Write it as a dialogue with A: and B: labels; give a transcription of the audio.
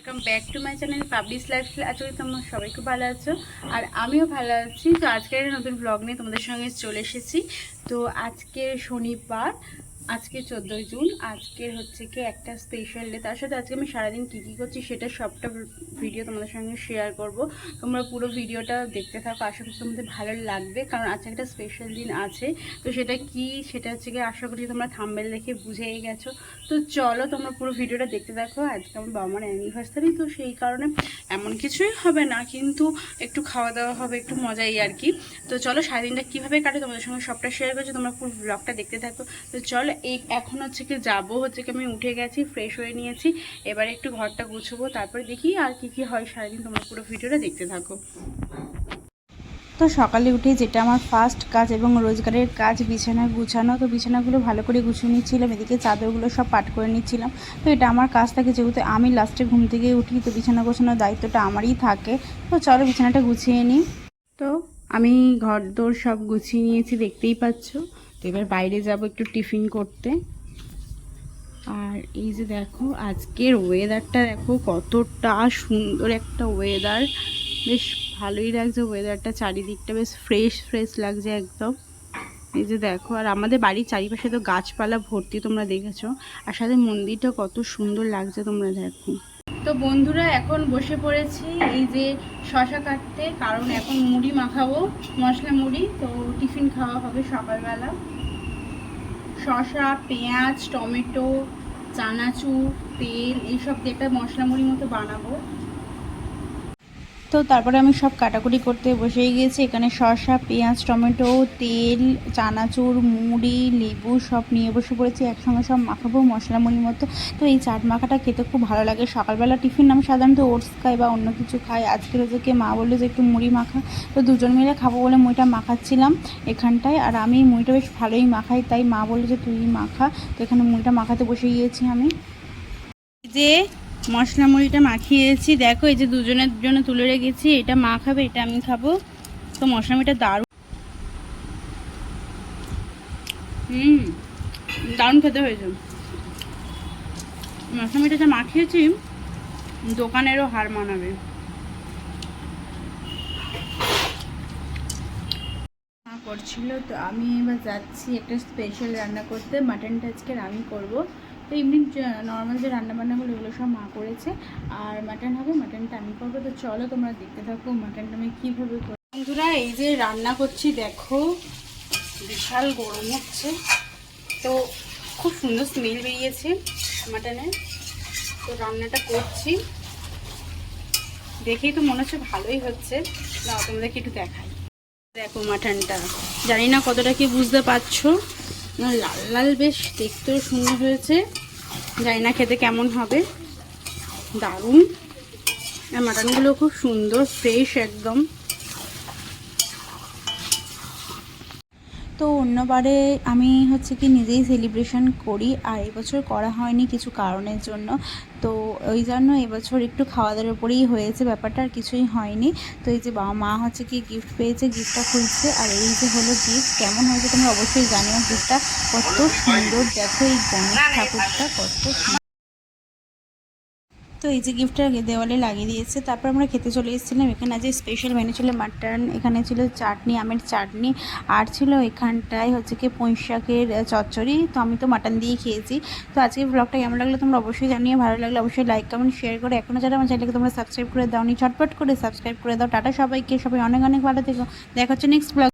A: Welcome back to my channel publish lifestyle আশা তোমরা সবাই খুব ভালো আছো। আর আমিও ভালো আছি। তো আজকের নতুন ব্লগ নিয়ে তোমাদের সঙ্গে চলে এসেছি। তো আজকে শনিবার আজকে চোদ্দোই জুন আজকের হচ্ছে কি একটা স্পেশাল ডে তার সাথে আজকে আমি সারাদিন কী কী করছি সেটা সবটা ভিডিও তোমাদের সঙ্গে শেয়ার করব। তোমরা পুরো ভিডিওটা দেখতে থাকো, আশা করছি তোমাদের ভালো লাগবে। কারণ আজকে একটা স্পেশাল দিন আছে, তো সেটা কি সেটা হচ্ছে কি আশা করি তোমরা থাম্বেল দেখে বুঝেই গেছো। তো চলো তোমরা পুরো ভিডিওটা দেখতে থাকো। আজকে আমার বাবা মার অ্যানিভার্সারি তো সেই কারণে এমন কিছুই হবে না, কিন্তু একটু খাওয়া দাওয়া হবে, একটু মজাই আর কি। তো চলো সারাদিনটা কীভাবে কাটে তোমাদের সঙ্গে সবটা শেয়ার করছ, তোমরা পুরো ব্লগটা দেখতে থাকো। তো চলো এই এখন হচ্ছে কি যাব, হচ্ছে কি আমি উঠে গেছি ফ্রেশ হয়ে নিয়েছি। এবারে একটু ঘরটা গুছবো, তারপরে দেখি আর কি কি হয় সারাদিন তোমরা পুরো ভিডিওটা দেখতে থাকো।
B: তো সকালে উঠে যেটা আমার ফার্স্ট কাজ এবং রোজগারের কাজ, বিছানা গুছানো, তো বিছানাগুলো ভালো করে গুছিয়ে নিচ্ছিলাম, এদিকে চাদরগুলো সব পাট করে নিচ্ছিলাম। তো এটা আমার কাজ থাকে, যেহেতু আমি লাস্টে ঘুম থেকে উঠি, তো বিছানা গোছানোর দায়িত্বটা আমারই থাকে। তো চলো বিছানাটা গুছিয়ে নিই।
A: তো আমি ঘর দোর সব গুছিয়ে নিয়েছি, দেখতেই পাচ্ছ। তো এবার বাইরে যাব একটু টিফিন করতে। আর এই যে দেখো, আজকের ওয়েদারটা দেখো কতটা সুন্দর একটা ওয়েদার বেশ ভালোই লাগছে ওয়েদারটা চারিদিকটা বেশ ফ্রেশ ফ্রেশ লাগছে একদম। এই যে দেখো, আর আমাদের বাড়ির চারিপাশে তো গাছপালা ভর্তি তোমরা দেখেছ। আর সাথে মন্দিরটা কত সুন্দর লাগছে তোমরা দেখো। তো বন্ধুরা, এখন বসে পড়েছি এই যে শশা কাটতে, কারণ এখন মুড়ি মাখাবো, মশলা মুড়ি, তো টিফিন খাওয়া হবে সকালবেলা। শশা, পেঁয়াজ, টমেটো, চানাচুর, তেল, এইসব দিয়ে একটা মশলা মুড়ির মতো বানাবো।
B: তো তারপরে আমি সব কাটাকুটি করতে বসেই গিয়েছি এখানে শসা, পেঁয়াজ, টমেটো, তেল, চানাচুর, মুড়ি, লেবু সব নিয়ে বসে পড়েছি। একসঙ্গে সব মাখাবো মশলা মুড়ির মতো। তো এই চাট মাখাটা খেতে খুব ভালো লাগে। সকালবেলা টিফিন আমি সাধারণত ওটস খাই বা অন্য কিছু খাই। আজকে রোজকে মা বলল যে একটু মুড়ি মাখা। তো দুজন মিলে খাব বলে মুড়িটা মাখাচ্ছিলাম এখানটায়। আর আমি মুড়িটা বেশ ভালোই মাখাই। তাই মা বলল যে তুই মাখা। তো এখানে মুড়িটা মাখাতে বসে গিয়েছি আমি।
A: যে মশলা মুড়িটা মাখিয়েছি দেখো, এই যে দুজনের জন্য তুলে রেখেছি। এটা মা খাবে, এটা আমি খাব। তো মশলা মুড়িটা দারুণ। হুম, দারুণ খেতে হয়েছে। মশলা মুড়িটা মাখিয়েছি, দোকানেরও হার মানাবে। করছিল, তো আমি এবার যাচ্ছি একটা স্পেশাল রান্না করতে। মাটনটা আজকে আমি করব। তো এমনি নর্মাল যে রান্না বান্নাগুলো এগুলো সব মা করেছে। আর মাটন হবে মাটনটা আমি করব। তো চলো তোমরা দেখতে থাকো মাটনটা আমি কীভাবে করি বন্ধুরা, এই যে রান্না করছি, দেখো, বিশাল গরম হচ্ছে। তো খুব সুন্দর স্মেল বেরিয়েছে মাটনের তো রান্নাটা করছি। দেখেই তো মনে হচ্ছে ভালোই হচ্ছে। না, তোমাদেরকে একটু দেখাই। দেখো মাটনটা জানি না কতটা কি বুঝতে পারছ। লাল লাল বেশ, দেখতেও সুন্দর হয়েছে। জানি না খেতে কেমন হবে? দারুণ। মাটনগুলো খুব সুন্দর ফ্রেশ একদম।
B: তো অন্যবারে আমি হচ্ছে কি নিজেই সেলিব্রেশন করি, আর এবছর করা হয়নি কিছু কারণের জন্য। তো ওই জন্য এবছর একটু খাওয়া দাওয়ার উপরেই হয়েছে, ব্যাপারটা আর কিছুই হয়নি। তো এই যে বাবা মা হচ্ছে কি গিফট পেয়েছে গিফটটা খুলছে, আর এই যে হলো গিফট কেমন হয়েছে তোমরা অবশ্যই জানিও। গিফটটা কত সুন্দর, দেখো এই গণেশ ঠাকুরটা কত সুন্দর। তো এই যে গিফটটা দেওয়ালে লাগিয়ে দিয়েছে, তারপর আমরা খেতে চলে এসেছিলাম। এখানে আজ স্পেশাল মেনু ছিল মাটন এখানে ছিল চাটনি, আমের চাটনি, আর ছিল এখানটায় হচ্ছে কি পুঁই শাকের চচ্চড়ি। তো আমি তো মাটন দিয়ে খেয়েছি। তো আজকে ব্লগটা কেমন লাগল তোমরা অবশ্যই জানিয়ে ভালো লাগলে অবশ্যই লাইক কমেন্ট শেয়ার করে। এখনও যারা আমার চ্যানেলকে তোমরা সাবস্ক্রাইব করে দাও নি ঝটপট করে সাবস্ক্রাইব করে দাও। টাটা সবাইকে। সবাই অনেক অনেক ভালো থেকো। দেখা হচ্ছে নেক্সট ব্লগ